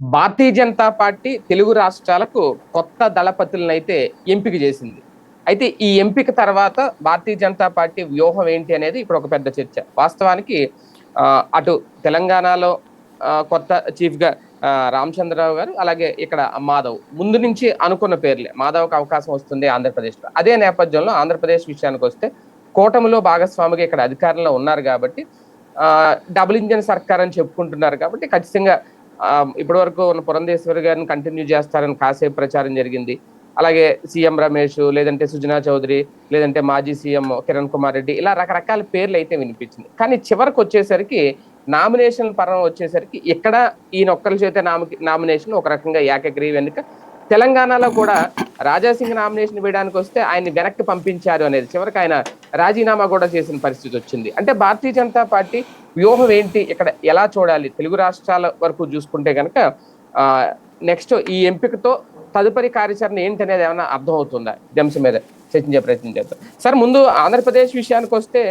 భారతీయ Janata party Telugu రాష్ట్రాలకు కొత్త దళపతులను అయితే ఎంపిక చేసింది. అయితే ఈ ఎంపిక తర్వాత భారతీయ జనతా పార్టీ వ్యూహం ఏంటి అనేది ఇప్పుడు ఒక పెద్ద చర్చ. వాస్తవానికి అటు తెలంగాణలో కొత్త చీఫ్గా రామచంద్రరావు గారు అలాగే ఇక్కడ మాధవ్. ముందు నుంచి అనుకున్న పేర్లే. మాధవ్కి అవకాశం వస్తుంది ఆంధ్రప్రదేశ్లో. అదే నేపథ్యంలో ఆంధ్రప్రదేశ్ విషయానికి వస్తే కూటమిలో భాగస్వామిగా ఇక్కడ అధికారంలో ఉన్నారు కాబట్టి డబుల్ ఇంజన్ సర్కార్ అని చెప్పుకుంటున్నారు కాబట్టి ఖచ్చితంగా ఇప్పటి వరకు ఉన్న పురంధేశ్వరి గారిని కంటిన్యూ చేస్తారని కాసేపు ప్రచారం జరిగింది. అలాగే సీఎం రమేష్ లేదంటే సుజనా చౌదరి లేదంటే మాజీ సీఎం కిరణ్ కుమార్ రెడ్డి ఇలా రకరకాల పేర్లు అయితే వినిపించింది. కానీ చివరికి వచ్చేసరికి నామినేషన్ పరం వచ్చేసరికి ఇక్కడ ఈయన ఒక్కరి చేత నామి నామినేషన్ ఒక రకంగా ఏకగ్రీవ ఎన్నిక తెలంగాణలో కూడా రాజాసింగ్ నామినేషన్ వేయడానికి వస్తే ఆయన్ని వెనక్కి పంపించారు అనేది చివరికి ఆయన రాజీనామా కూడా చేసిన పరిస్థితి వచ్చింది. అంటే భారతీయ జనతా పార్టీ వ్యూహం ఏంటి? ఇక్కడ ఎలా చూడాలి? తెలుగు రాష్ట్రాల వరకు చూసుకుంటే కనుక నెక్స్ట్ ఈ ఎంపికతో తదుపరి కార్యాచరణ ఏంటి అనేది ఏమైనా అర్థం అవుతుందా అంశం మీద చర్చించే ప్రయత్నం చేద్దాం. సార్ ముందు ఆంధ్రప్రదేశ్ విషయానికి వస్తే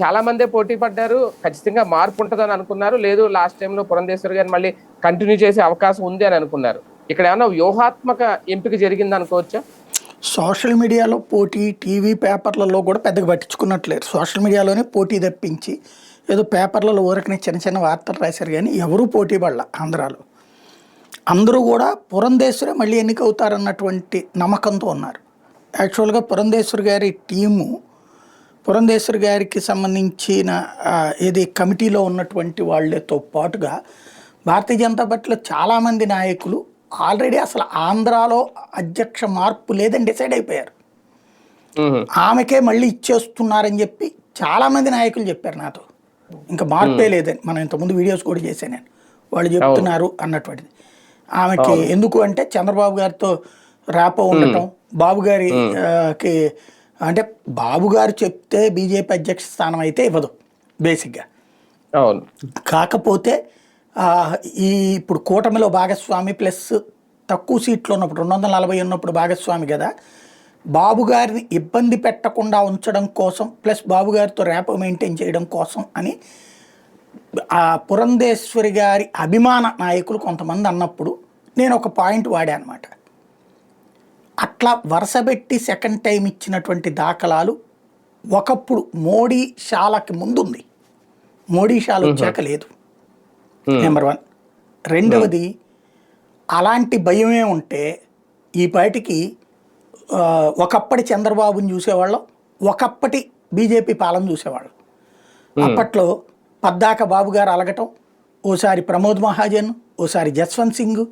చాలా మందే పోటీ పడ్డారు. ఖచ్చితంగా మార్పు ఉంటుందని అనుకున్నారు. లేదు లాస్ట్ టైంలో పురంధేశ్వర్ గారిని మళ్ళీ కంటిన్యూ చేసే అవకాశం ఉంది అని అనుకున్నారు. ఇక్కడ ఏమైనా వ్యూహాత్మక ఎంపిక జరిగింది అనుకోవచ్చా? సోషల్ మీడియాలో పోటీ టీవీ పేపర్లలో కూడా పెద్దగా పట్టించుకున్నట్లేదు. సోషల్ మీడియాలోనే పోటీ తప్పించి ఏదో పేపర్లలో ఊరకనే చిన్న చిన్న వార్తలు రాశారు కానీ ఎవరూ పోటీ పడల ఆంధ్రాలో. అందరూ కూడా పురంధేశ్వరే మళ్ళీ ఎన్నికవుతారన్నటువంటి నమ్మకంతో ఉన్నారు. యాక్చువల్గా పురంధేశ్వర్ గారి టీము పురంధేశ్వర్ గారికి సంబంధించిన ఏది కమిటీలో ఉన్నటువంటి వాళ్ళతో పాటుగా భారతీయ జనతా పార్టీలో చాలామంది నాయకులు ఆల్రెడీ అసలు ఆంధ్రాలో అధ్యక్ష మార్పు లేదని డిసైడ్ అయిపోయారు. ఆమెకే మళ్ళీ ఇచ్చేస్తున్నారని చెప్పి చాలామంది నాయకులు చెప్పారు నాతో. ఇంకా మార్పే లేదని మనం ఇంతకుముందు వీడియోస్ కూడా చేశాను నేను. వాళ్ళు చెప్తున్నారు అన్నటువంటిది. ఆమెకి ఎందుకు అంటే చంద్రబాబు గారితో ర్యాపో ఉండటం బాబు గారి ఆ, కి అంటే బాబు గారు చెప్తే బీజేపీ అధ్యక్ష స్థానం అయితే ఇవ్వదు బేసిక్గా. కాకపోతే ఈ ఇప్పుడు కూటమిలో భాగస్వామి ప్లస్ తక్కువ సీట్లు ఉన్నప్పుడు రెండు వందల నలభై ఉన్నప్పుడు భాగస్వామి కదా. బాబు గారిని ఇబ్బంది పెట్టకుండా ఉంచడం కోసం ప్లస్ బాబు గారితో ర్యాప్ మెయింటైన్ చేయడం కోసం అని ఆ పురంధేశ్వరి గారి అభిమాన నాయకులు కొంతమంది అన్నప్పుడు నేను ఒక పాయింట్ వాడా అనమాట అట్లా వరుసబెట్టి సెకండ్ టైం ఇచ్చినటువంటి దాఖలాలు ఒకప్పుడు మోడీ షాలకి ముందుంది. మోడీ షాల్ వచ్చాక లేదు. నెంబర్ వన్ రెండవది అలాంటి భయమే ఉంటే ఈ పాటికి ఆ, ఒకప్పటి చంద్రబాబుని చూసేవాళ్ళం ఒకప్పటి బీజేపీ పాలన చూసేవాళ్ళం. అప్పట్లో పద్దాక బాబు గారు అలగటం ఓసారి ప్రమోద్ మహాజన్ ఓసారి జస్వంత్ సింగ్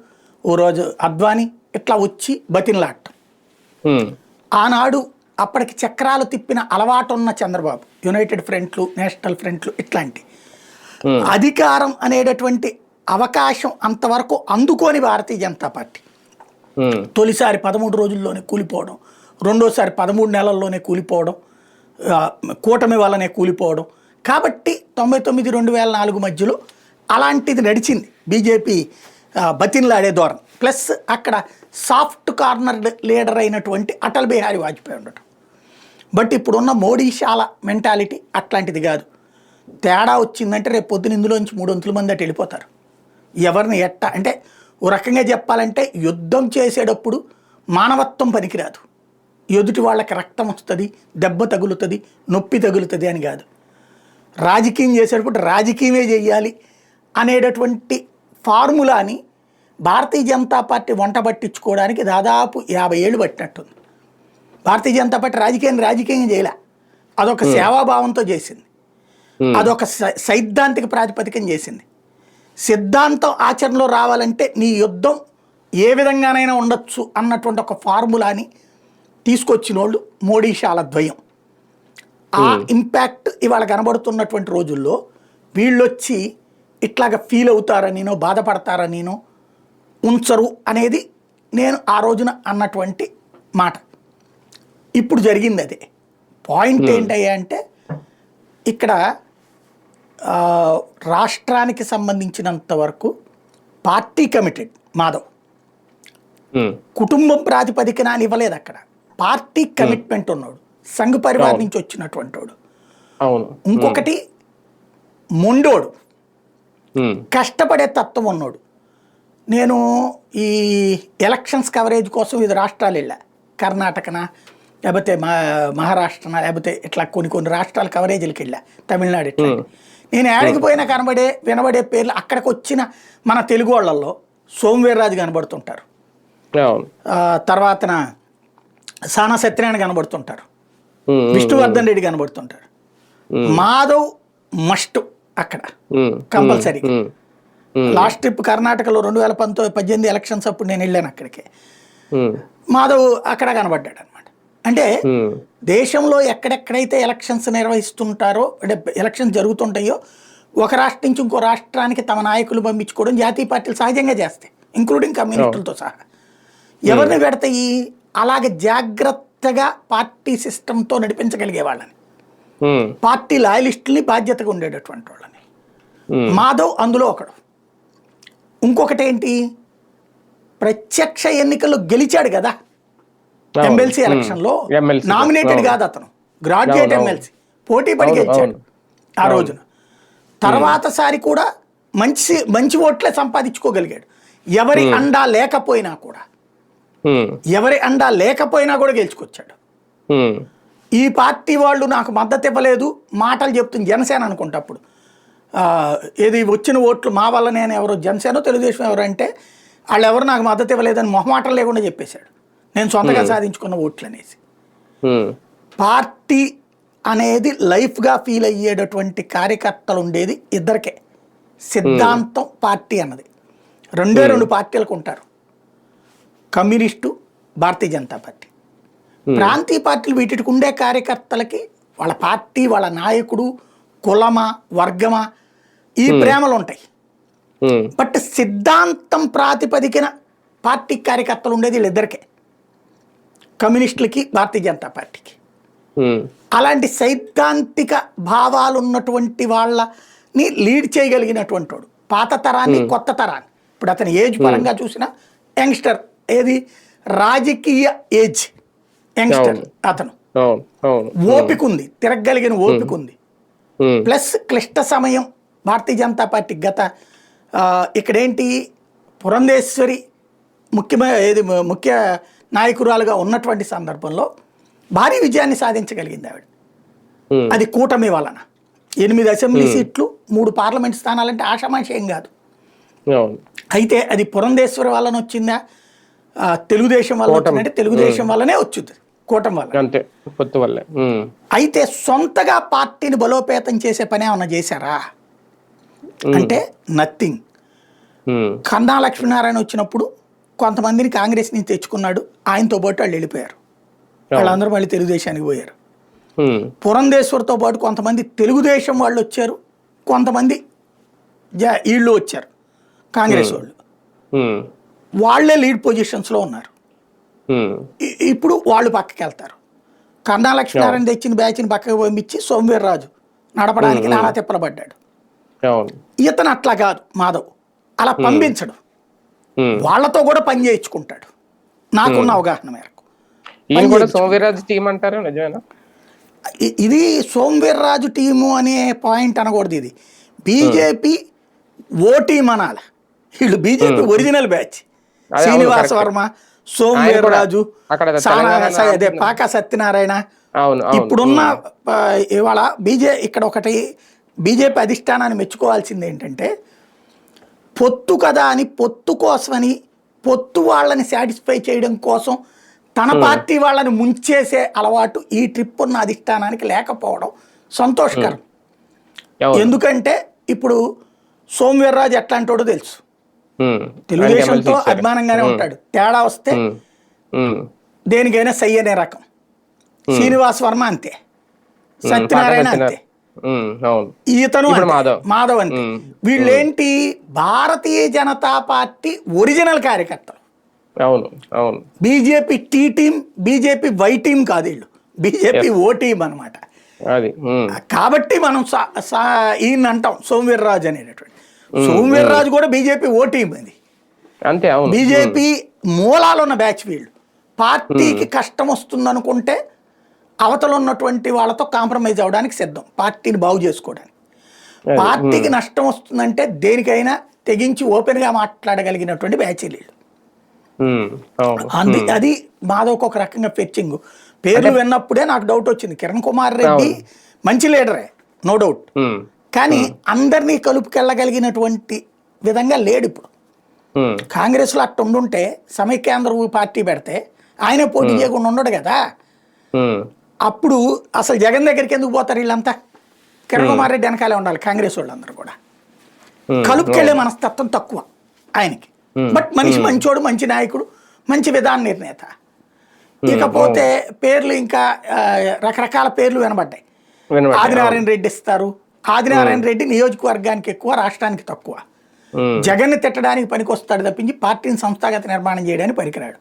ఓ రోజు అద్వానీ ఇట్లా వచ్చి బతిన్లాడటం. ఆనాడు అప్పటికి చక్రాలు తిప్పిన అలవాటున్న చంద్రబాబు యునైటెడ్ ఫ్రంట్లు నేషనల్ ఫ్రంట్లు ఇట్లాంటి. అధికారం అనేటటువంటి అవకాశం అంతవరకు అందుకోని భారతీయ జనతా పార్టీ. తొలిసారి పదమూడు రోజుల్లోనే కూలిపోవడం రెండోసారి పదమూడు నెలల్లోనే కూలిపోవడం కూటమి వల్లనే కూలిపోవడం. కాబట్టి తొంభై తొమ్మిది రెండు వేల నాలుగు మధ్యలో అలాంటిది నడిచింది బీజేపీ బతిన్లాడే ధోరణి. ప్లస్ అక్కడ సాఫ్ట్ కార్నర్ లీడర్ అయినటువంటి అటల్ బిహారీ వాజ్పేయి ఉండటం. బట్ ఇప్పుడున్న మోడీ శాల మెంటాలిటీ అట్లాంటిది కాదు. తేడా వచ్చిందంటే రేపు పొద్దున ఇందులోంచి మూడు వంతుల మంది అటు వెళ్ళిపోతారు. ఎవరిని ఎట్ట? అంటే ఓ రకంగా చెప్పాలంటే యుద్ధం చేసేటప్పుడు మానవత్వం పనికిరాదు. ఎదుటి వాళ్ళకి రక్తం వస్తుంది దెబ్బ తగులుతుంది నొప్పి తగులుతుంది అని కాదు. రాజకీయం చేసేటప్పుడు రాజకీయమే చేయాలి అనేటటువంటి ఫార్ములాని భారతీయ జనతా పార్టీ వంట పట్టించుకోవడానికి దాదాపు యాభై ఏళ్ళు పట్టినట్టుంది. భారతీయ జనతా పార్టీ రాజకీయాన్ని రాజకీయం చేయలే. అదొక సేవాభావంతో చేసింది. అదొక సై- సైద్ధాంతిక ప్రాతిపదికన చేసింది. సిద్ధాంతం ఆచరణలో రావాలంటే నీ యుద్ధం ఏ విధంగానైనా ఉండొచ్చు అన్నటువంటి ఒక ఫార్ములాని తీసుకొచ్చిన వాళ్ళు మోడీ శాల ద్వయం. ఆ ఇంపాక్ట్ ఇవాళ కనబడుతున్నటువంటి రోజుల్లో వీళ్ళొచ్చి ఇట్లాగ ఫీల్ అవుతారనినో బాధపడతారనినో ఉంచరు అనేది నేను ఆ రోజున అన్నటువంటి మాట. ఇప్పుడు జరిగింది అదే. పాయింట్ ఏంటయ్యా అంటే ఇక్కడ రాష్ట్రానికి సంబంధించినంత వరకు పార్టీ కమిటెడ్ మాధవ్. కుటుంబం ప్రాతిపదికన అని ఇవ్వలేదు అక్కడ. పార్టీ కమిట్మెంట్ ఉన్నాడు. సంఘ పరివార్ నుంచి వచ్చినటువంటి వాడు ఇంకొకటి మొండోడు. కష్టపడే తత్వం ఉన్నాడు. నేను ఈ ఎలక్షన్స్ కవరేజ్ కోసం ఇది రాష్ట్రాలు వెళ్ళా. కర్ణాటకన లేకపోతే మా మహారాష్ట్రన లేకపోతే ఇట్లా కొన్ని కొన్ని రాష్ట్రాల కవరేజీలకు వెళ్ళా. తమిళనాడు ఇట్లా నేను ఏడికి పోయినా కనబడే వినబడే పేర్లు అక్కడికి వచ్చిన మన తెలుగు వాళ్ళల్లో సోమవీర్రాజు కనబడుతుంటారు. తర్వాతన సానా సత్యనారాయణ కనబడుతుంటారు. విష్ణువర్ధన్ రెడ్డి కనబడుతుంటారు. మాధవ్ మస్ట్ అక్కడ కంపల్సరీ. లాస్ట్ ట్రిప్ కర్ణాటకలో రెండు వేల పంతొమ్మిది పద్దెనిమిది ఎలక్షన్స్ అప్పుడు నేను వెళ్ళాను అక్కడికి. మాధవ్ అక్కడ కనబడ్డాడు. అంటే దేశంలో ఎక్కడెక్కడైతే ఎలక్షన్స్ నిర్వహిస్తుంటారో అంటే ఎలక్షన్స్ జరుగుతుంటాయో ఒక రాష్ట్రం నుంచి ఇంకో రాష్ట్రానికి తమ నాయకులు పంపించుకోవడం జాతీయ పార్టీలు సహజంగా చేస్తాయి ఇంక్లూడింగ్ కమ్యూనిస్టులతో సహా. ఎవరిని పెడతాయి అలాగే జాగ్రత్తగా పార్టీ సిస్టంతో నడిపించగలిగే వాళ్ళని. పార్టీ లాయలిస్టుల్ని బాధ్యతగా ఉండేటటువంటి వాళ్ళని. మాధవ్ అందులో ఒకడు. ఇంకొకటి ఏంటి ప్రత్యక్ష ఎన్నికల్లో గెలిచాడు కదా. ఎమ్మెల్సీ ఎలక్షన్లో నామినేటెడ్. కాదు అతను. గ్రాడ్యుయేట్. ఎమ్మెల్సీ పోటీ పడి గెలిచాడు. ఆ రోజున. తర్వాత సారి కూడా మంచి మంచి ఓట్లే సంపాదించుకోగలిగాడు. ఎవరి అండా లేకపోయినా కూడా. ఎవరి అండా లేకపోయినా కూడా గెలుచుకొచ్చాడు. ఈ పార్టీ వాళ్ళు నాకు మద్దతు ఇవ్వలేదు. మాటలు చెప్తుంది జనసేన అనుకుంటా అప్పుడు ఆ, ఏది వచ్చిన ఓట్లు మా వల్ల నేను ఎవరు జనసేన తెలుగుదేశం ఎవరు అంటే వాళ్ళు ఎవరు నాకు మద్దతు ఇవ్వలేదని మొహమాటం లేకుండా చెప్పేశాడు. నేను సొంతగా సాధించుకున్న ఓట్లు అనేసి పార్టీ అనేది లైఫ్గా ఫీల్ అయ్యేటటువంటి కార్యకర్తలు ఉండేది ఇద్దరికే. సిద్ధాంతం పార్టీ అన్నది. రెండే రెండు పార్టీలకు ఉంటారు. Communist Bharatiya Janata party. ప్రాంతీయ పార్టీలు వీటికి ఉండే కార్యకర్తలకి వాళ్ళ పార్టీ వాళ్ళ నాయకుడు కులమా వర్గమా ఈ ప్రేమలు ఉంటాయి. బట్ సిద్ధాంతం ప్రాతిపదికన పార్టీ కార్యకర్తలు ఉండేది వీళ్ళిద్దరికే. కమ్యూనిస్టులకి భారతీయ జనతా పార్టీకి. అలాంటి సైద్ధాంతిక భావాలు ఉన్నటువంటి వాళ్ళని లీడ్ చేయగలిగినటువంటి వాడు పాత తరాన్ని కొత్త తరాన్ని. ఇప్పుడు అతని ఏజ్ పరంగా చూసిన యంగ్స్టర్ ఏది? రాజకీయ ఏజ్. యంగ్స్టర్. అతను. ఓపిక ఉంది తిరగగలిగిన ఓపిక ఉంది ప్లస్ క్లిష్ట సమయం భారతీయ జనతా పార్టీ గత ఇక్కడేంటి? పురంధేశ్వరి ముఖ్యమైన ఏది? ముఖ్య నాయకురాలుగా ఉన్నటువంటి సందర్భంలో భారీ విజయాన్ని సాధించగలిగింది ఆవిడ. అది కూటమి వలన. ఎనిమిది అసెంబ్లీ సీట్లు మూడు పార్లమెంట్ స్థానాలంటే ఆషామాషి ఏం కాదు. అయితే అది పురంధేశ్వరి వలన వచ్చిందా? తెలుగుదేశం వల్ల వచ్చిందంటే తెలుగుదేశం వల్లనే వచ్చింది కూటమి వల్ల అంతే పొత్తు వల్లే. అయితే సొంతగా పార్టీని బలోపేతం చేసే పని ఏమన్నా చేశారా? అంటే నథింగ్. కన్నా లక్ష్మీనారాయణ వచ్చినప్పుడు కొంతమందిని కాంగ్రెస్ నుంచి తెచ్చుకున్నాడు. ఆయనతో పాటు వాళ్ళు వెళ్ళిపోయారు. వాళ్ళందరూ మళ్ళీ తెలుగుదేశానికి పోయారు. పురంధేశ్వర్తో పాటు కొంతమంది తెలుగుదేశం వాళ్ళు వచ్చారు. కొంతమంది జా వీళ్ళు వచ్చారు. కాంగ్రెస్ వాళ్ళు. వాళ్ళే లీడ్ పొజిషన్స్లో ఉన్నారు. ఇప్పుడు వాళ్ళు పక్కకి వెళ్తారు. కన్నా లక్ష్మీనారాయణ తెచ్చిన బ్యాచ్ని పక్కకు పంపించి సోమవీర్రాజు నడపడానికి నానా తిప్పలబడ్డాడు ఇతను అట్లా కాదు మాధవ్. అలా పంపించడు. వాళ్ళతో కూడా పని చేయించుకుంటాడు. నాకున్న అవగాహన మేరకు. టీం అంటారు? నిజమేనా? ఇది సోమవీర్రాజు టీము అనే పాయింట్ అనకూడదు ఇది. బీజేపీ ఓ టీం అనాలి. వీళ్ళు BJP original batch Srinivasa. Varma Soma Veerraju అదే పాకా సత్యనారాయణ. ఇప్పుడున్న ఇవాళ బీజే ఇక్కడ ఒకటి బీజేపీ అధిష్టానాన్ని మెచ్చుకోవాల్సింది ఏంటంటే పొత్తు కదా అని పొత్తు కోసమని పొత్తు వాళ్ళని సాటిస్ఫై చేయడం కోసం తన పార్టీ వాళ్ళని ముంచేసే అలవాటు ఈ ట్రిప్ ఉన్న అధిష్టానానికి లేకపోవడం సంతోషకరం. ఎందుకంటే ఇప్పుడు సోమవీర్రాజు ఎట్లాంటోడో తెలుసు. తెలుగుదేశంతో అభిమానంగానే. ఉంటాడు. తేడా వస్తే దేనికైనా సై అనే రకం. శ్రీనివాస్ వర్మ అంతే. సత్యనారాయణ అంతే. ఈతను. మాధవ్. అంతే. వీళ్ళేంటి? భారతీయ జనతా పార్టీ ఒరిజినల్ కార్యకర్తలు. అవును అవును. BJP T team BJP Y team కాదు వీళ్ళు. బీజేపీ ఓ టీం అనమాట అది కాబట్టి మనం ఈయన అంటాం సోమవీర్రాజు అనేటటువంటి. సోమవీర్రాజు కూడా బీజేపీ ఓ టీం అది. అంతే అవును. బీజేపీ మూలాలు ఉన్న బ్యాచ్ వీళ్ళు. పార్టీకి కష్టం వస్తుంది అనుకుంటే అవతల ఉన్నటువంటి వాళ్ళతో కాంప్రమైజ్ అవ్వడానికి సిద్ధం. పార్టీని బాగు చేసుకోవడానికి. పార్టీకి నష్టం వస్తుందంటే దేనికైనా తెగించి ఓపెన్గా మాట్లాడగలిగినటువంటి బ్యాచీలు ఉమ్, అవును. అంది అది మాధవ్కి ఒక రకంగా ఫెచ్చింగ్. పేర్లు విన్నప్పుడే నాకు డౌట్ వచ్చింది. కిరణ్ కుమార్ రెడ్డి మంచి లీడరే నో డౌట్. కానీ అందరినీ కలుపుకెళ్ళగలిగినటువంటి విధంగా లేడు ఇప్పుడు. కాంగ్రెస్లో అట్ట ఉండుంటే సమైక్యాంధ్ర పార్టీ పెడితే ఆయనే పోటీ చేయకుండా ఉండడు కదా. అప్పుడు అసలు జగన్ దగ్గరికి ఎందుకు పోతారు వీళ్ళంతా? కిరణ్ కుమార్ రెడ్డి వెనకాలే ఉండాలి కాంగ్రెస్ వాళ్ళందరూ కూడా. ఉమ్, కలుపుకెళ్ళే మనస్తత్వం తక్కువ ఆయనకి. బట్ మనిషి మంచోడు మంచి నాయకుడు మంచి విధాన నిర్ణేత. ఇకపోతే పేర్లు ఇంకా రకరకాల పేర్లు వినబడ్డాయి. ఆదినారాయణ రెడ్డి ఇస్తారు. ఆదినారాయణ రెడ్డి నియోజకవర్గానికి ఎక్కువ రాష్ట్రానికి తక్కువ. జగన్ తిట్టడానికి పనికొస్తాడు తప్పించి పార్టీని సంస్థాగత నిర్మాణం చేయడానికి పనికిరాడు.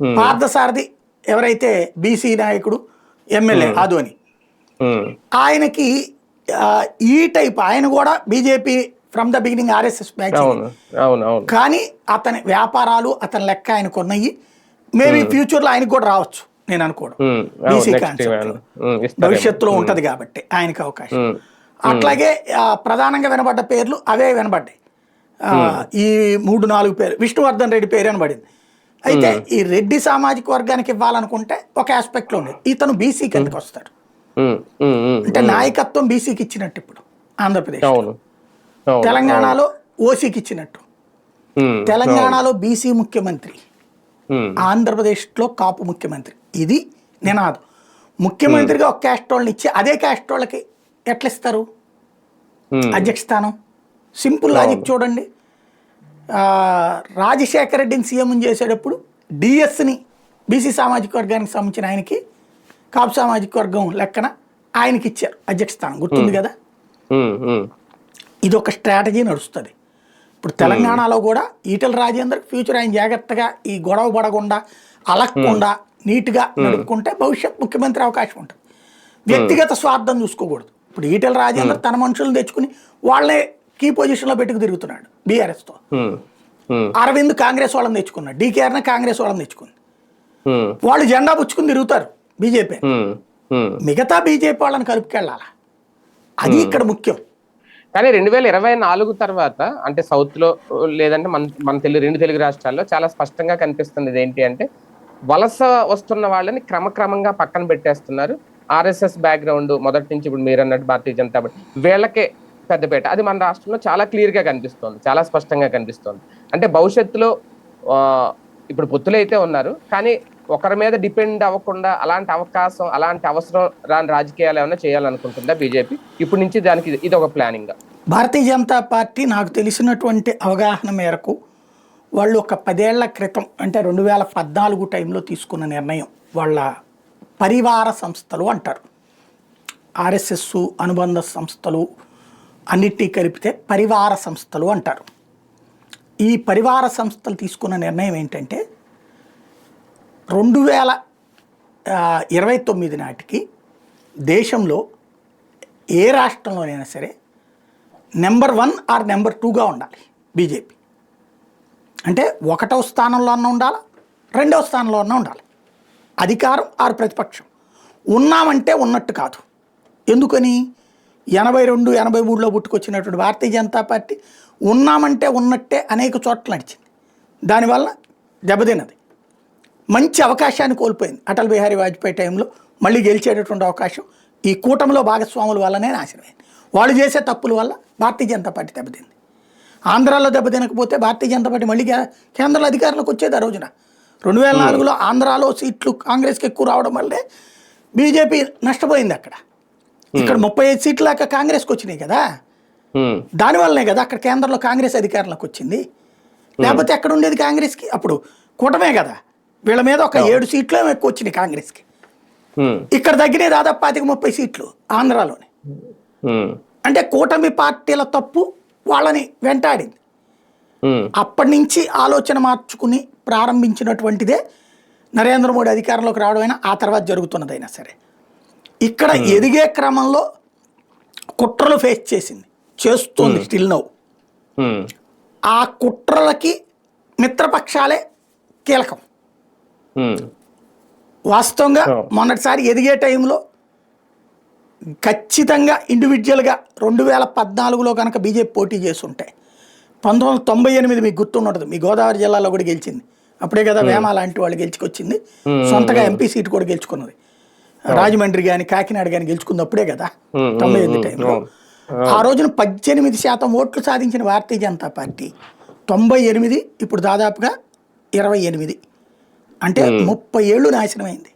పార్థసారథి ఎవరైతే బీసీ నాయకుడు ఎమ్మెల్యే ఆదోని. ఉమ్, ఆయనకి ఆ, ఈ టైప్ ఆయన కూడా BJP from the beginning RSS batch కానీ అతని వ్యాపారాలు అతని లెక్క ఆయనకు ఉన్నాయి. మేబీ ఫ్యూచర్లో ఆయనకు కూడా రావచ్చు నేను అనుకోవడం. BC concept. భవిష్యత్తులో ఉంటది కాబట్టి ఆయనకి అవకాశం. అట్లాగే ప్రధానంగా వినబడ్డ పేర్లు అవే వినబడ్డాయి. ఈ మూడు నాలుగు పేరు విష్ణువర్ధన్ రెడ్డి పేరు వినబడింది. అయితే ఈ రెడ్డి సామాజిక వర్గానికి ఇవ్వాలనుకుంటే ఒక ఆస్పెక్ట్లో ఉండేది ఇతను బీసీ కిందకి వస్తాడు? అంటే నాయకత్వం బీసీకి ఇచ్చినట్టు ఇప్పుడు ఆంధ్రప్రదేశ్ తెలంగాణలో ఓసీకి ఇచ్చినట్టు. తెలంగాణలో బీసీ ముఖ్యమంత్రి. ఆంధ్రప్రదేశ్లో కాపు ముఖ్యమంత్రి. ఇది నినాదం. ముఖ్యమంత్రిగా ఒక క్యాస్ట్ వాళ్ళని ఇచ్చి అదే క్యాస్ట్ వాళ్ళకి ఎట్లా ఇస్తారు? అధ్యక్ష స్థానం. సింపుల్ లాజిక్ చూడండి. రాజశేఖర రెడ్డిని సీఎం చేసేటప్పుడు డిఎస్ని బీసీ సామాజిక వర్గానికి సంబంధించిన ఆయనకి కాపు సామాజిక వర్గం లెక్కన ఆయనకి ఇచ్చారు అధ్యక్ష స్థానం. గుర్తుంది కదా? ఇది ఒక స్ట్రాటజీ నడుస్తుంది. ఇప్పుడు తెలంగాణలో కూడా ఈటల రాజేందర్ ఫ్యూచర్ ఆయన జాగ్రత్తగా ఈ గొడవ పడకుండా అలక్కుండా నీట్గా నడుపుకుంటే భవిష్యత్ ముఖ్యమంత్రి అవకాశం ఉంటుంది. వ్యక్తిగత స్వార్థం చూసుకోకూడదు. ఇప్పుడు ఈటల రాజేందర్ తన మనుషులను తెచ్చుకుని వాళ్ళే కీ పొజిషన్లో పెట్టుకు తిరుగుతున్నాడు బీఆర్ఎస్తో. అరవింద్ కాంగ్రెస్ వాళ్ళని తెచ్చుకున్నాడు. డీకేఆర్న కాంగ్రెస్ వాళ్ళని తెచ్చుకుంది. వాళ్ళు జెండా పుచ్చుకుని తిరుగుతారు బీజేపీ. మిగతా బీజేపీ వాళ్ళని కలుపుకెళ్ళాలా? అది ఇక్కడ ముఖ్యం. కానీ రెండు వేల ఇరవై నాలుగు తర్వాత అంటే సౌత్లో లేదంటే మన మన తెలుగు రెండు తెలుగు రాష్ట్రాల్లో చాలా స్పష్టంగా కనిపిస్తుంది ఏంటి అంటే వలస వస్తున్న వాళ్ళని క్రమక్రమంగా పక్కన పెట్టేస్తున్నారు. ఆర్ఎస్ఎస్ బ్యాక్గ్రౌండ్ మొదటి నుంచి ఇప్పుడు మీరు అన్నట్టు భారతీయ జనతా పార్టీ. వీళ్ళకే పెద్దపేట. అది మన రాష్ట్రంలో చాలా క్లియర్గా కనిపిస్తుంది కనిపిస్తోంది చాలా స్పష్టంగా కనిపిస్తోంది. అంటే భవిష్యత్తులో ఇప్పుడు పొత్తులైతే అయితే ఉన్నారు కానీ ఒకరి మీద డిపెండ్ అవ్వకుండా అలాంటి అవకాశం అలాంటి అవసరం రాని రాజకీయాలు ఏమైనా చేయాలనుకుంటుందా బీజేపీ? ఇప్పటి నుంచి దానికి ఇది- ఇది ఒక ప్లానింగ్. భారతీయ జనతా పార్టీ నాకు తెలిసినటువంటి అవగాహన మేరకు వాళ్ళు ఒక పదేళ్ళ క్రితం అంటే రెండు వేల పద్నాలుగు టైంలో తీసుకున్న నిర్ణయం వాళ్ళ పరివార సంస్థలు అంటారు. ఆర్ఎస్ఎస్ అనుబంధ సంస్థలు అన్నిటి కలిపితే పరివార సంస్థలు అంటారు. ఈ పరివార సంస్థలు తీసుకున్న నిర్ణయం ఏంటంటే రెండు వేల ఇరవై తొమ్మిది నాటికి దేశంలో ఏ రాష్ట్రంలోనైనా సరే నెంబర్ వన్ ఆర్ నెంబర్ టూగా ఉండాలి బీజేపీ. అంటే ఒకటో స్థానంలో అన్న ఉండాలి? రెండవ స్థానంలో అన్న ఉండాలి. అధికారం ఆరు ప్రతిపక్షం? ఉన్నామంటే ఉన్నట్టు కాదు. ఎందుకని? ఎనభై రెండు ఎనభై మూడులో పుట్టుకొచ్చినటువంటి భారతీయ జనతా పార్టీ ఉన్నామంటే ఉన్నట్టే అనేక చోట్ల నడిచింది. దానివల్ల దెబ్బతిన్నది. మంచి అవకాశాన్ని కోల్పోయింది. అటల్ బిహారీ వాజ్పేయి టైంలో మళ్ళీ గెలిచేటటువంటి అవకాశం ఈ కూటమిలో భాగస్వాముల వల్లనే నాశనమైంది. వాళ్ళు చేసే తప్పుల వల్ల భారతీయ జనతా పార్టీ దెబ్బతింది. ఆంధ్రాలో దెబ్బతినకపోతే భారతీయ జనతా పార్టీ మళ్ళీ కే- కేంద్రంలో అధికారంలోకి వచ్చేది ఆ రోజున. రెండు వేల నాలుగులో ఆంధ్రాలో సీట్లు కాంగ్రెస్కి ఎక్కువ రావడం వల్లే బీజేపీ నష్టపోయింది అక్కడ. ఇక్కడ ముప్పై ఐదు సీట్లు దాకా కాంగ్రెస్కి వచ్చినాయి కదా. దానివల్లనే కదా అక్కడ కేంద్రంలో కాంగ్రెస్ అధికారంలోకి వచ్చింది. లేకపోతే ఎక్కడ ఉండేది కాంగ్రెస్కి? అప్పుడు కూటమే కదా. వీళ్ళ మీద ఒక ఏడు సీట్లు ఎక్కువ వచ్చినాయి కాంగ్రెస్కి. ఇక్కడ తగ్గినాయి దాదాపు పాతిక ముప్పై సీట్లు ఆంధ్రాలోనే. అంటే కూటమి పార్టీల తప్పు వాళ్ళని వెంటాడింది. అప్పటి నుంచి ఆలోచన మార్చుకుని ప్రారంభించినటువంటిదే నరేంద్ర మోడీ అధికారంలోకి రావడమైనా ఆ తర్వాత జరుగుతున్నదైనా సరే. ఇక్కడ ఎదిగే క్రమంలో కుట్రలు ఫేస్ చేసింది. చేస్తుంది స్టిల్ నౌ ఆ కుట్రలకి మిత్రపక్షాలే కీలకం. వాస్తవంగా. మొన్నటిసారి ఎదిగే టైంలో ఖచ్చితంగా ఇండివిజువల్గా రెండు వేల పద్నాలుగులో కనుక బీజేపీ పోటీ చేసి ఉంటే పంతొమ్మిది వందల తొంభై ఎనిమిది మీకు గుర్తున్నట్టు మీ గోదావరి జిల్లాలో కూడా గెలిచింది. అప్పుడే కదా వేమ లాంటి వాళ్ళు గెలుచుకొచ్చింది. సొంతగా ఎంపీ సీట్ కూడా గెలుచుకున్నది. రాజమండ్రి కానీ కాకినాడ కానీ గెలుచుకుంది అప్పుడే కదా తొంభై ఎనిమిది టైంలో. ఆ. రోజున పద్దెనిమిది శాతం ఓట్లు సాధించిన భారతీయ జనతా పార్టీ. తొంభై ఎనిమిది ఇప్పుడు దాదాపుగా ఇరవై ఎనిమిది అంటే ముప్పై ఏళ్ళు నాశనమైంది.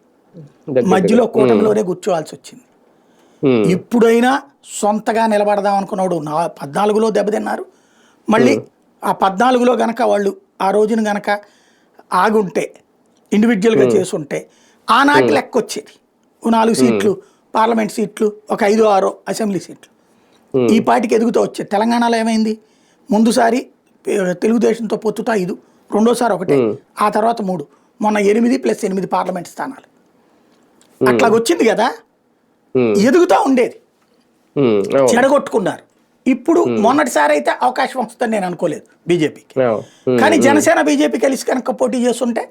మధ్యలో కూటమిలోనే కూర్చోవాల్సి వచ్చింది. ఇప్పుడైనా సొంతగా నిలబడదాం అనుకున్నాడు నా పద్నాలుగులో దెబ్బతిన్నారు. మళ్ళీ ఆ పద్నాలుగులో గనక వాళ్ళు ఆ రోజున గనక ఆగుంటే ఇండివిజువల్గా చేసుంటే ఆనాటి లెక్క వచ్చేది నాలుగు సీట్లు పార్లమెంట్ సీట్లు ఒక ఐదు ఆరో అసెంబ్లీ సీట్లు. ఈ పార్టీకి ఎదుగుతూ వచ్చేది తెలంగాణలో ఏమైంది? ముందుసారి తెలుగుదేశంతో పొత్తుతో ఐదు రెండోసారి ఒకటే ఆ తర్వాత మూడు. మొన్న ఎనిమిది ప్లస్ ఎనిమిది పార్లమెంట్ స్థానాలు. అట్లాగొచ్చింది కదా? ఎదుగుతూ ఉండేది. చెడగొట్టుకున్నారు. ఇప్పుడు మొన్నటిసారి అయితే అవకాశం వస్తుందని నేను అనుకోలేదు బీజేపీకి. కానీ జనసేన బీజేపీ కలిసి కనుక పోటీ చేస్తుంటే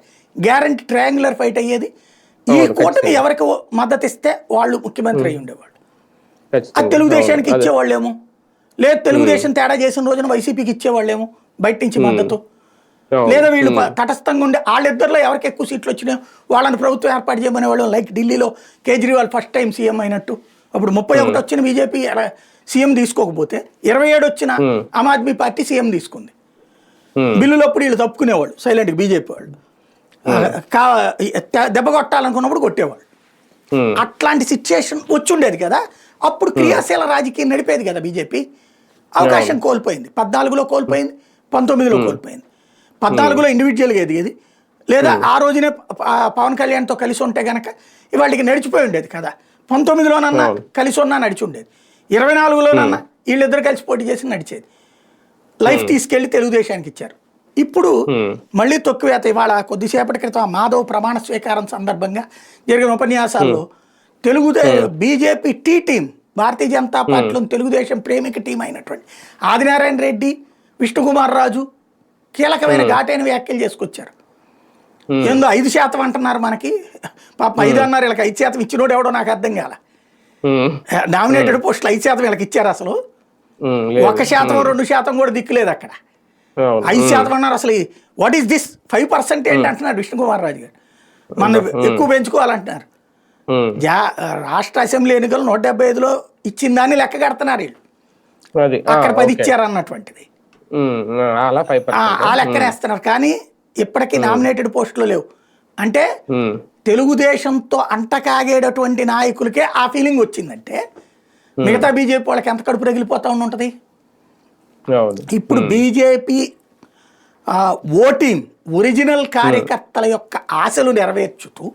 గ్యారంటీ ట్రయాంగులర్ ఫైట్ అయ్యేది ఈ కూటమి ఎవరికి మద్దతు ఇస్తే వాళ్ళు ముఖ్యమంత్రి అయి ఉండేవాళ్ళు. అది తెలుగుదేశానికి. ఇచ్చేవాళ్ళేమో? లేదు తెలుగుదేశం తేడా చేసిన రోజున వైసీపీకి ఇచ్చేవాళ్ళేమో? బయట నుంచి మద్దతు. లేదా వీళ్ళు తటస్థంగా ఉండే వాళ్ళిద్దరిలో ఎవరికి ఎక్కువ సీట్లు వచ్చినాయో వాళ్ళని ప్రభుత్వం ఏర్పాటు చేయమనే వాళ్ళు లైక్ ఢిల్లీలో కేజ్రీవాల్ ఫస్ట్ టైం సీఎం అయినట్టు. అప్పుడు ముప్పై ఒకటి వచ్చిన బీజేపీ సీఎం తీసుకోకపోతే ఇరవై ఏడు వచ్చిన ఆమ్ ఆద్మీ పార్టీ సీఎం తీసుకుంది. ఉమ్, బిల్లులో అప్పుడు వీళ్ళు తప్పుకునేవాళ్ళు సైలెంట్గా బీజేపీ వాళ్ళు. దెబ్బ కొట్టాలనుకున్నప్పుడు కొట్టేవాళ్ళు. అట్లాంటి సిచ్యుయేషన్ వచ్చుండేది కదా. అప్పుడు క్రియాశీల రాజకీయం నడిపేది కదా బీజేపీ అవకాశం కోల్పోయింది. పద్నాలుగులో కోల్పోయింది పంతొమ్మిదిలో కోల్పోయింది. పద్నాలుగులో ఇండివిజువల్గా ఎదిగేది లేదా ఆ రోజునే పవన్ కళ్యాణ్తో కలిసి ఉంటే గనక ఇవాళకి నడిచిపోయి ఉండేది కదా. పంతొమ్మిదిలోనన్నా కలిసి ఉన్నా నడిచి ఉండేది. ఇరవై నాలుగులోనన్నా వీళ్ళిద్దరు కలిసి పోటీ చేసి నడిచేది. లైఫ్ తీసుకెళ్ళి తెలుగుదేశానికి ఇచ్చారు. ఇప్పుడు మళ్ళీ తొక్కువేత ఇవాళ కొద్దిసేపటి క్రితం మాధవ్ ప్రమాణ స్వీకారం సందర్భంగా జరిగిన ఉపన్యాసాల్లో తెలుగుదే BJP T team Bharatiya Janata పార్టీలో తెలుగుదేశం ప్రేమిక టీం అయినటువంటి ఆదినారాయణ రెడ్డి విష్ణుకుమార్ రాజు కీలకమైన ఘాటైన వ్యాఖ్యలు చేసుకొచ్చారు. ఏందో ఐదు శాతం అంటున్నారు మనకి. పాప ఐదు అన్నారు వీళ్ళకి ఐదు శాతం ఇచ్చినోడు ఎవడో నాకు అర్థం కాల. నామినేటెడ్ పోస్టులు ఐదు శాతం వీళ్ళకి ఇచ్చారు అసలు. ఒక శాతం రెండు శాతం కూడా దిక్కులేదు అక్కడ. ఐదు శాతం అన్నారు అసలు what is this five percent ఏంటి అంటున్నారు విష్ణుకుమార్ రాజు గారు. మన ఎక్కువ పెంచుకోవాలంటున్నారు. జా రాష్ట్ర అసెంబ్లీ ఎన్నికలు నూట డెబ్బై ఐదులో ఇచ్చిన దాన్ని లెక్క కడుతున్నారు వీళ్ళు. అక్కడ పది. ఇచ్చారు అన్నటువంటిది. ఆ, లెక్కనేస్తున్నారు కానీ ఇప్పటికీ నామినేటెడ్ పోస్టులు లేవు. అంటే తెలుగుదేశంతో అంటకాగేటటువంటి నాయకులకే ఆ ఫీలింగ్ వచ్చిందంటే మిగతా బీజేపీ వాళ్ళకి ఎంత కడుపు రగిలిపోతా ఉంటుంది అవును ఇప్పుడు బీజేపీ ఓటింగ్ ఒరిజినల్ కార్యకర్తల యొక్క ఆశలు నెరవేర్చుతూ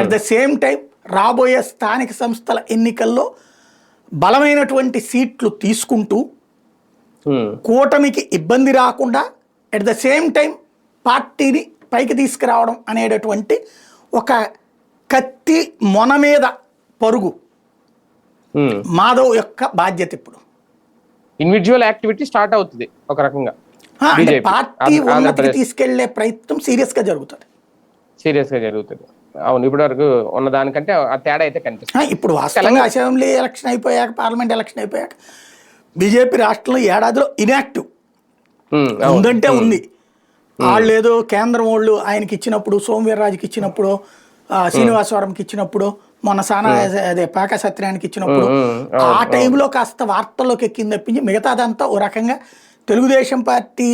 అట్ ద సేమ్ టైం రాబోయే స్థానిక సంస్థల ఎన్నికల్లో బలమైనటువంటి సీట్లు తీసుకుంటూ కూటమికి ఇబ్బంది రాకుండా అట్ ద సేమ్ టైం పార్టీని పైకి తీసుకురావడం అనేటటువంటి ఒక కత్తి మొన మీద పరుగు. మాధవ్ యొక్క బాధ్యత ఇప్పుడు. ఇండివిజువల్ యాక్టివిటీ స్టార్ట్ అవుతుంది ఒక రకంగా. పార్టీ ఉన్నతికి. తీసుకెళ్ళే ప్రయత్నం సీరియస్గా జరుగుతుంది. సీరియస్గా జరుగుతుంది. అవును ఇప్పటి వరకు ఉన్న దానికంటే ఆ తేడా అయితే కనిపిస్తుంది. ఇప్పుడు వాస్తవంగా అసెంబ్లీ ఎలక్షన్ అయిపోయాక పార్లమెంట్ ఎలక్షన్ అయిపోయాక బీజేపీ రాష్ట్రంలో ఏడాదిలో అవును. ఉందంటే ఉంది. వాళ్ళు ఏదో కేంద్రం వాళ్ళు ఆయనకి ఇచ్చినప్పుడు సోమవీర్రాజుకి ఇచ్చినప్పుడు ఆ, శ్రీనివాసవరంకి ఇచ్చినప్పుడు మొన్న సానా అదే పాక సత్యానికి ఇచ్చినప్పుడు ఆ టైంలో కాస్త వార్తల్లోకి ఎక్కింది తప్పించి మిగతాదంతా ఓ రకంగా తెలుగుదేశం పార్టీ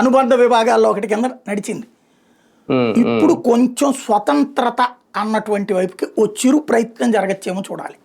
అనుబంధ విభాగాల్లో ఒకటి కింద నడిచింది. ఇప్పుడు కొంచెం స్వతంత్రత అన్నటువంటి వైపుకి ఓ చిరు ప్రయత్నం జరగచ్చేమో చూడాలి.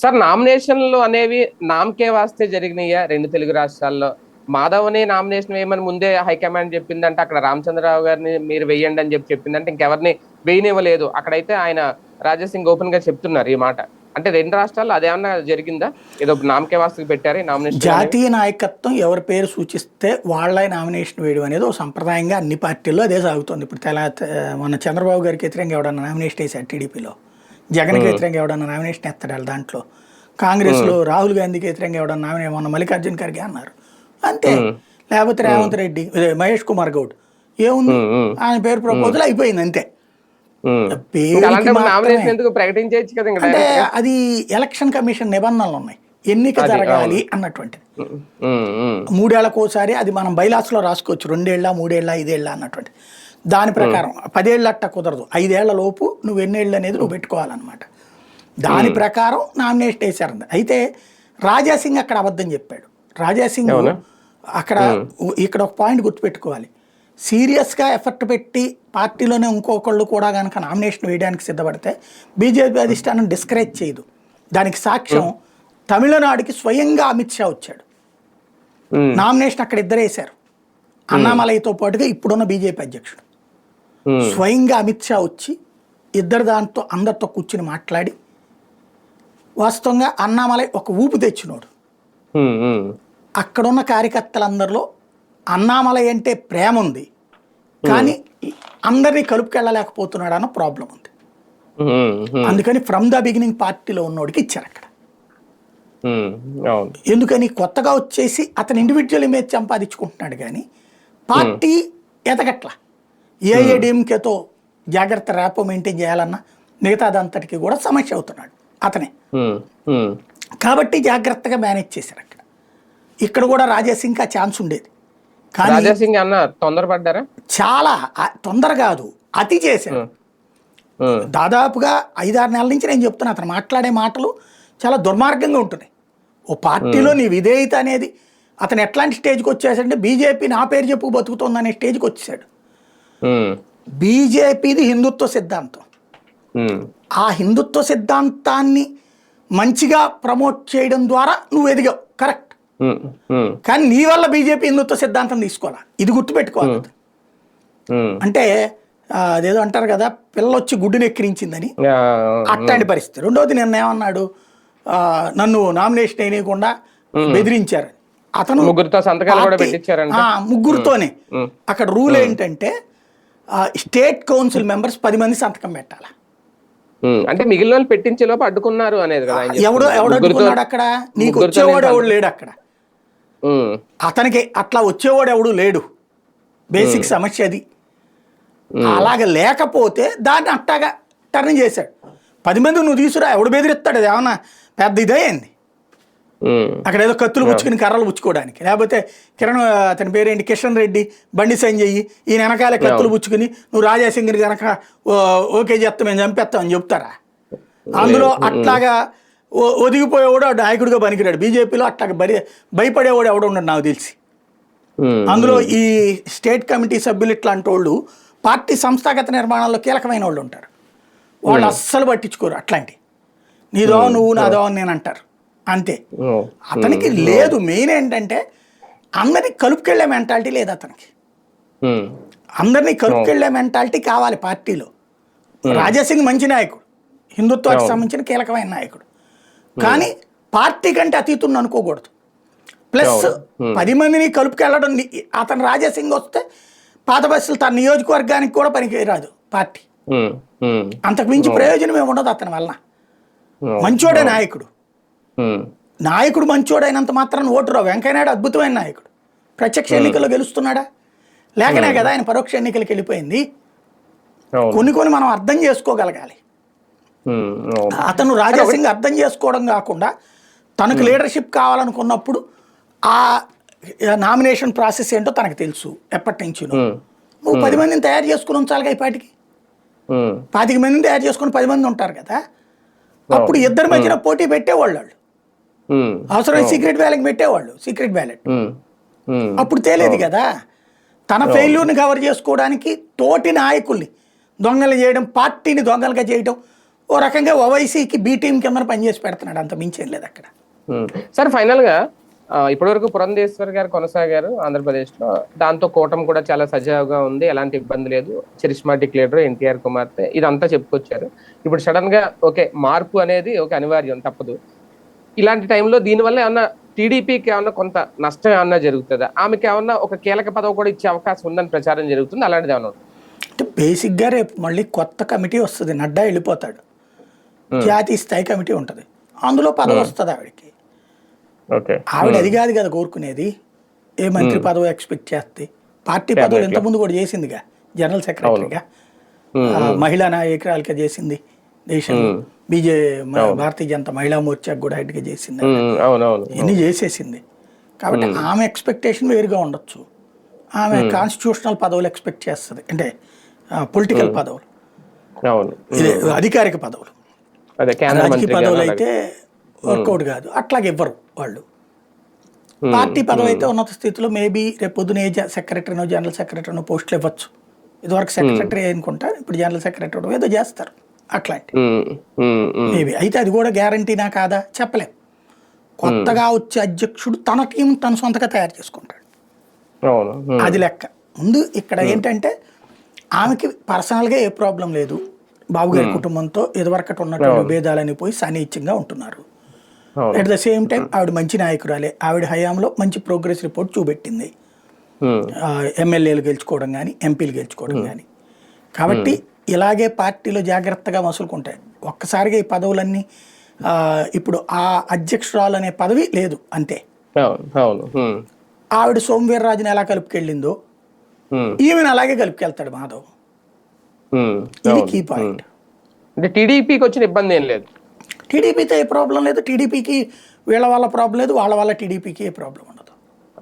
సార్ నామినేషన్లు అనేవి నామకే వాస్తే జరిగినాయా రెండు తెలుగు రాష్ట్రాల్లో? మాధవ్ని నామినేషన్ వేయమని ముందే హైకమాండ్ చెప్పిందంటే అక్కడ రామచంద్రరావు గారిని మీరు వేయండి అని చెప్పి చెప్పిందంటే ఇంకెవరిని వేయనివ్వలేదు. అక్కడైతే ఆయన రాజాసింగ్ ఓపెన్గా చెప్తున్నారు ఈ మాట. అంటే రెండు రాష్ట్రాల్లో అదేమన్నా జరిగిందా? ఏదో నామకే వాస్తుకి పెట్టారు నామినేషన్ జాతీయ నాయకత్వం ఎవరి పేరు సూచిస్తే వాళ్ళ నామినేషన్ వేయడం అనేది ఒక సంప్రదాయంగా అన్ని పార్టీల్లో అదే సాగుతుంది. ఇప్పుడు తెల మన చంద్రబాబు గారికి వ్యతిరేకంగా ఎవడన్నా నామినేషన్ వేసాడు టీడీపీలో. జగన్కి వ్యతిరేకంగా ఎవడన్నా నామినేషన్ ఎత్తాడు వాళ్ళ దాంట్లో. కాంగ్రెస్లో రాహుల్ గాంధీకి వ్యతిరేకంగా ఎవడన్నా నామినేషన్ మొన్న మల్లికార్జున ఖర్గే అన్నారు. అంతే. లేకపోతే రేవంత్ రెడ్డి మహేష్ కుమార్ గౌడ్. ఏముంది? ఆయన పేరు ప్రపోజల్ అయిపోయింది అంతే. అంటే అది ఎలక్షన్ కమిషన్ నిబంధనలు ఉన్నాయి. ఎన్నిక జరగాలి అన్నటువంటిది. మూడేళ్ళకోసారి అది మనం బైలాస్లో రాసుకోవచ్చు. రెండేళ్ళ మూడేళ్ళ ఐదేళ్ళ అన్నటువంటి దాని ప్రకారం పదేళ్ళ అట్ట కుదరదు. ఐదేళ్ళ లోపు నువ్వు ఎన్నేళ్ళు అనేది నువ్వు పెట్టుకోవాలన్నమాట. దాని ప్రకారం నామినేషన్ వేశారు. అయితే రాజాసింగ్ అక్కడ అబద్ధం చెప్పాడు. రాజాసింగ్? అక్కడ ఇక్కడ ఒక పాయింట్ గుర్తుపెట్టుకోవాలి. సీరియస్గా ఎఫర్ట్ పెట్టి పార్టీలోనే ఇంకొకళ్ళు కూడా కనుక నామినేషన్ వేయడానికి సిద్ధపడితే బీజేపీ అధిష్టానం డిస్కరేజ్ చేయదు. దానికి సాక్ష్యం తమిళనాడుకి స్వయంగా అమిత్ షా వచ్చాడు. నామినేషన్ అక్కడ ఇద్దరు వేశారు. అన్నామలైతో పాటుగా ఇప్పుడున్న బీజేపీ అధ్యక్షుడు. స్వయంగా అమిత్ షా వచ్చి ఇద్దరు దాంతో అందరితో కూర్చుని మాట్లాడి వాస్తవంగా అన్నామలై ఒక ఊపు తెచ్చినోడు అక్కడున్న కార్యకర్తలందరిలో అన్నామలై అంటే ప్రేమ ఉంది కానీ అందరినీ కలుపుకెళ్ళలేకపోతున్నాడు అన్న ప్రాబ్లం ఉంది. అందుకని ఫ్రమ్ ద బిగినింగ్ పార్టీలో ఉన్నోడికి ఇచ్చారు అక్కడ. ఎందుకని కొత్తగా వచ్చేసి అతను ఇండివిజువల్ ఇమేజ్ సంపాదించుకుంటున్నాడు కానీ పార్టీ ఎదగట్ల. ఏఐడిఎంకేతో జాగ్రత్త ర్యాపో మెయింటైన్ చేయాలన్నా మిగతాదంతటికి కూడా సమస్య అవుతున్నాడు అతనే. కాబట్టి జాగ్రత్తగా మేనేజ్ చేశారు అక్కడ. ఇక్కడ కూడా రాజేసింగ్ ఆ ఛాన్స్ ఉండేది. రాజాసింగ్ అన్న తొందరపడ్డారా? చాలా. తొందర కాదు. అతి చేశారు దాదాపుగా ఐదారు నెలల నుంచి నేను చెప్తున్నా అతను మాట్లాడే మాటలు చాలా దుర్మార్గంగా ఉంటున్నాయి. ఓ పార్టీలో నీ విధేయత అనేది అతను ఎట్లాంటి స్టేజ్కి వచ్చేసాడంటే బీజేపీ నా పేరు చెప్పు బతుకుతోంది అనే స్టేజ్కి వచ్చేసాడు. బీజేపీది హిందుత్వ సిద్ధాంతం. ఆ హిందుత్వ సిద్ధాంతాన్ని మంచిగా ప్రమోట్ చేయడం ద్వారా నువ్వు ఎదిగావు. కరెక్ట్. కానీ నీ వల్ల బీజేపీ హిందుత్వ సిద్ధాంతం తీసుకోవాలా? ఇది గుర్తుపెట్టుకోవాలి. అంటే అదేదో అంటారు కదా పిల్ల వచ్చి గుడ్డుని ఎక్కిరించిందని అట్లాంటి పరిస్థితి. రెండోది నిన్న ఏమన్నాడు? నన్ను నామినేషన్ వేయకుండా బెదిరించారు. అతను ముగ్గురితో సంతకాలు కూడా పెట్టించారంట. ముగ్గురుతోనే. అక్కడ రూల్ ఏంటంటే స్టేట్ కౌన్సిల్ మెంబర్స్ పది మంది సంతకం పెట్టాలి? అంటే మిగిలిన వాళ్ళు పెట్టించే లోపు అడ్డుకున్నారు అనేది కదా ఎవడు. ఎవడు అక్కడ? నీకు వచ్చేవాడు ఎవడు లేడు అక్కడ? అతనికి అట్లా వచ్చేవాడు ఎవడు లేడు. బేసిక్ సమస్య అది. అలాగ లేకపోతే దాన్ని అట్టాగా టర్న్ చేశాడు. పది మంది నువ్వు తీసుకురా ఎవడు బెదిరిస్తాడు అది? ఏమన్నా పెద్ద ఇదే ఏంది? ఉమ్, అక్కడ ఏదో కత్తులు పుచ్చుకుని కర్రలు పుచ్చుకోవడానికి. లేకపోతే కిరణ్ అతని పేరేంటి? కిషన్ రెడ్డి బండి సంజయ్ ఈయన వెనకాల కత్తులు పుచ్చుకుని నువ్వు రాజాసింగిని కనుక ఓకే చేస్తాం మేము చంపేస్తామని చెప్తారా? అందులో అట్లాగా ఒదిగిపోయేవాడు ఆ నాయకుడిగా పనికిరాడు. బీజేపీలో అట్లాగా బరి భయపడేవాడు ఎవడు ఉండడు నాకు తెలిసి. అందులో ఈ స్టేట్ కమిటీ సభ్యులు ఇట్లాంటి వాళ్ళు పార్టీ సంస్థాగత నిర్మాణాల్లో కీలకమైన వాళ్ళు ఉంటారు. వాళ్ళు అస్సలు పట్టించుకోరు అట్లాంటి. నీదో నువ్వు నాదో అని నేను అంటారు. అంతే. అతనికి లేదు మెయిన్ ఏంటంటే అందరినీ కలుపుకెళ్ళే మెంటాలిటీ లేదు అతనికి. అందరినీ కలుపుకెళ్ళే మెంటాలిటీ కావాలి పార్టీలో. రాజాసింగ్ మంచి నాయకుడు. హిందుత్వానికి సంబంధించిన కీలకమైన నాయకుడు. కానీ పార్టీ కంటే అతీతుని అనుకోకూడదు. ప్లస్ పది మందిని కలుపుకెళ్ళడం అతను రాజాసింగ్ వస్తే పాత బస్సులు తన నియోజకవర్గానికి కూడా పనికి రాదు పార్టీ అంతకు మించి ప్రయోజనం ఏమి ఉండదు అతని వలన. మంచోడే నాయకుడు. నాయకుడు మంచోడైనంత మాత్రం ఓటురావు వెంకయ్యనాయుడు అద్భుతమైన నాయకుడు. ప్రత్యక్ష ఎన్నికల్లో గెలుస్తున్నాడా? లేకనే కదా ఆయన పరోక్ష ఎన్నికలకు వెళ్ళిపోయింది. కొన్ని కొన్ని మనం అర్థం చేసుకోగలగాలి. అతను రాజాసింగ్ అర్థం చేసుకోవడం కాకుండా తనకు లీడర్షిప్ కావాలనుకున్నప్పుడు ఆ నామినేషన్ ప్రాసెస్ ఏంటో తనకు తెలుసు ఎప్పటి నుంచి నువ్వు పది మందిని తయారు చేసుకుని ఉంచాలిగా ఈ పాటికి? ఉమ్, పాతిక మందిని తయారు చేసుకుని పది మంది ఉంటారు కదా? అప్పుడు ఇద్దరి మధ్యన పోటీ పెట్టేవాళ్ళు వాళ్ళు. అవసరమైన సీక్రెట్ బ్యాలెట్ పెట్టేవాళ్ళు సీక్రెట్ బ్యాలెట్ అప్పుడు తేలేదు కదా? తన ఫెయిల్యూర్ని కవర్ చేసుకోవడానికి తోటి నాయకుల్ని దొంగలు చేయడం పార్టీని దొంగలుగా చేయడం ఓ రకంగా ఓవైసీకి బీ టీం కింద పనిచేసి పెడుతున్నాడు అంత మించేం లేదు అక్కడ. సార్ ఫైనల్గా ఆ, ఇప్పటివరకు పురంధేశ్వర్ గారు కొనసాగారు ఆంధ్రప్రదేశ్లో దాంతో కూటమి కూడా చాలా సజావుగా ఉంది ఎలాంటి ఇబ్బంది లేదు. చరిష్మాటిక్ లీడర్ ఎన్టీఆర్ కుమార్తె ఇదంతా చెప్పుకొచ్చారు. ఇప్పుడు సడన్గా ఓకే మార్పు అనేది ఒక అనివార్యం తప్పదు. ఇలాంటి టైంలో దీనివల్ల ఏమన్నా టీడీపీకి ఏమన్నా కొంత నష్టం ఏమన్నా జరుగుతుందా? ఆమెకి ఏమన్నా ఒక కీలక పదవి కూడా ఇచ్చే అవకాశం ఉందని ప్రచారం జరుగుతుంది అలాంటిది ఏమన్నా? అంటే బేసిక్గా రేపు మళ్ళీ కొత్త కమిటీ వస్తుంది నడ్డా వెళ్ళిపోతాడు. జాతీయ స్థాయి కమిటీ ఉంటుంది. అందులో పదవి వస్తుంది ఆవిడకి. ఆవిడ అది కాదు కదా కోరుకునేది. ఏ మంత్రి పదవి ఎక్స్పెక్ట్ చేస్తే. పార్టీ పదవులు ఇంతకుముందు కూడా చేసిందిగా. జనరల్ సెక్రటరీగా మహిళా నాయకురాలుగా చేసింది. దేశంలో ఉమ్. బీజే. భారతీయ జనతా మహిళా మోర్చాకు కూడా హెడ్గా చేసింది ఇవన్నీ చేసేసింది. కాబట్టి ఆమె ఎక్స్పెక్టేషన్ వేరుగా ఉండొచ్చు. ఆమె కాన్స్టిట్యూషనల్ పదవులు ఎక్స్పెక్ట్ చేస్తుంది. అంటే పొలిటికల్ పదవులు. అధికారిక పదవులు. రాజకీయ పదవులు అయితే వర్కౌట్ కాదు. అట్లాగే ఇవ్వరు వాళ్ళు. పార్టీ పదవి అయితే ఉన్నత స్థితిలో మేబీ రేపు పొద్దున ఏ సెక్రటరీనో జనరల్ సెక్రటరీనో పోస్టులు ఇవ్వచ్చు. ఇదివరకు సెక్రటరీ అనుకుంటా ఇప్పుడు జనరల్ సెక్రటరీ ఏదో చేస్తారు. అట్లాంటి. మేబీ అయితే అది కూడా గ్యారంటీనా కాదా? చెప్పలేం. కొత్తగా వచ్చే అధ్యక్షుడు తన టీం తన సొంతగా తయారు చేసుకుంటాడు. అది లెక్క. ముందు ఇక్కడ ఏంటంటే ఆమెకి పర్సనల్గా ఏ ప్రాబ్లం లేదు. బాబు గారి కుటుంబంతో ఇదివరకటి ఉన్నటువంటి భేదాలని పోయి సనీచ్యంగా ఉంటున్నారు. అట్ ద సేమ్ టైం ఆవిడ మంచి నాయకురాలే. ఆవిడ హయాంలో మంచి ప్రోగ్రెస్ రిపోర్ట్ చూపెట్టింది. ఎమ్మెల్యేలు గెలుచుకోవడం కానీ ఎంపీలు గెలుచుకోవడం కానీ కాబట్టి ఇలాగే పార్టీలో జాగ్రత్తగా మసులుకుంటాయి ఒక్కసారిగా ఈ పదవులన్నీ ఇప్పుడు ఆ అధ్యక్షురాలు అనే పదవి లేదు అంతే. ఆవిడ సోమవీర్రాజుని ఎలా కలుపుకెళ్ళిందో ఈమెను అలాగే కలుపుకెళ్తాడు మాధవ్. ఇది అవును. కీ పాయింట్ అంటే టీడీపీకి వచ్చిన ఇబ్బంది ఏం లేదు. టీడీపీతో ఏ ప్రాబ్లం లేదు టీడీపీకి వీళ్ళ వల్ల ప్రాబ్లం లేదు వాళ్ళ వల్ల టీడీపీకి ఏ ప్రాబ్లం ఉండదు.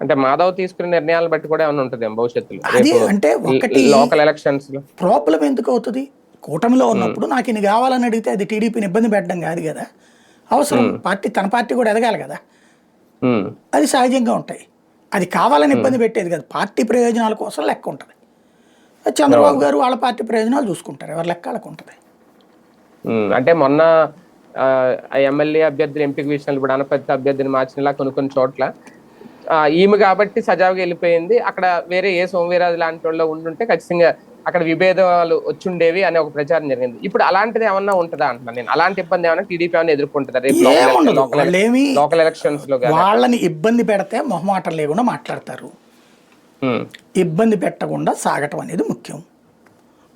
అంటే మాధవ్ తీసుకునే నిర్ణయాలను బట్టి కూడా ఏమైనా ఉంటుంది భవిష్యత్తులో? అది అంటే ఒకటి లోకల్ ఎలక్షన్స్లో. ప్రాబ్లం ఎందుకు అవుతుంది? కూటమిలో ఉన్నప్పుడు నాకు ఇది కావాలని అడిగితే అది టీడీపీని ఇబ్బంది పెట్టడం కాదు కదా. అవసరం. పార్టీ తన పార్టీ కూడా ఎదగాలి కదా. అది సహజంగా ఉంటాయి. అది కావాలని ఇబ్బంది పెట్టేది కదా. పార్టీ ప్రయోజనాల కోసం లెక్క ఉంటుంది. చంద్రబాబు గారు వాళ్ళ పార్టీ ప్రయోజనాలు చూసుకుంటారు. ఎవరి లెక్క వాళ్ళకు ఉంటుంది అంటే మొన్న ఎమ్మెల్యే అభ్యర్థులు ఎంపిక విషయంలో ఇప్పుడు అనపత్తి అభ్యర్థిని మార్చినలా కొన్ని కొన్ని చోట్ల ఈమె కాబట్టి సజావుగా వెళ్ళిపోయింది. అక్కడ వేరే ఏ సోమవీరాజు లాంటి వాళ్ళు ఉండుంటే ఖచ్చితంగా అక్కడ విభేదాలు వచ్చుండేవి అనే ఒక ప్రచారం జరిగింది. ఇప్పుడు అలాంటిది ఏమన్నా ఉంటుందా అంటున్నాను నేను. అలాంటి ఇబ్బంది ఏమైనా టీడీపీ ఏమైనా ఎదుర్కొంటుందా లోకల్ ఎలక్షన్స్లో వాళ్ళని ఇబ్బంది పెడితే మొహమాటం లేకుండా మాట్లాడతారు. ఇబ్బంది పెట్టకుండా సాగటం అనేది ముఖ్యం.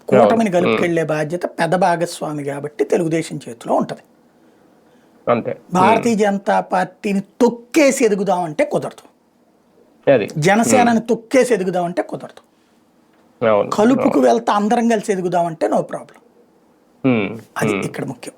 కూటమిని కలుపుకెళ్ళే బాధ్యత పెద్ద భాగస్వామి కాబట్టి తెలుగుదేశం చేతిలో ఉంటది. అంతే. భారతీయ జనతా పార్టీని తొక్కేసి ఎదుగుదామంటే కుదరదు. జనసేనని తొక్కేసి ఎదుగుదామంటే కుదరదు. కలుపుకు వెళ్తా అందరం కలిసి ఎదుగుదామంటే నో ప్రాబ్లం. అది ఇక్కడ ముఖ్యం.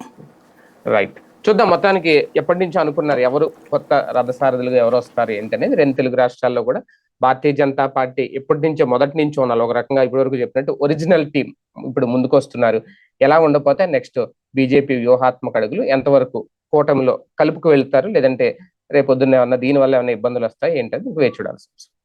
రైట్. చూద్దాం మొత్తానికి ఎప్పటి నుంచి అనుకున్నారు ఎవరు కొత్త రథసారథులుగా ఎవరు వస్తారు ఏంటి అనేది రెండు తెలుగు రాష్ట్రాల్లో కూడా భారతీయ జనతా పార్టీ ఎప్పటి నుంచో మొదటి నుంచి ఉన్నారు ఒక రకంగా ఇప్పటి వరకు చెప్పినట్టు ఒరిజినల్ టీం ఇప్పుడు ముందుకు వస్తున్నారు. ఎలా ఉండకపోతే నెక్స్ట్ బీజేపీ వ్యూహాత్మక అడుగులు ఎంతవరకు కూటమిలో కలుపుకు వెళ్తారు లేదంటే రేపొద్దున్న ఏమన్నా దీని వల్ల ఏమైనా ఇబ్బందులు వస్తాయి ఏంటంటే వేచి చూడాల్సి వస్తుంది.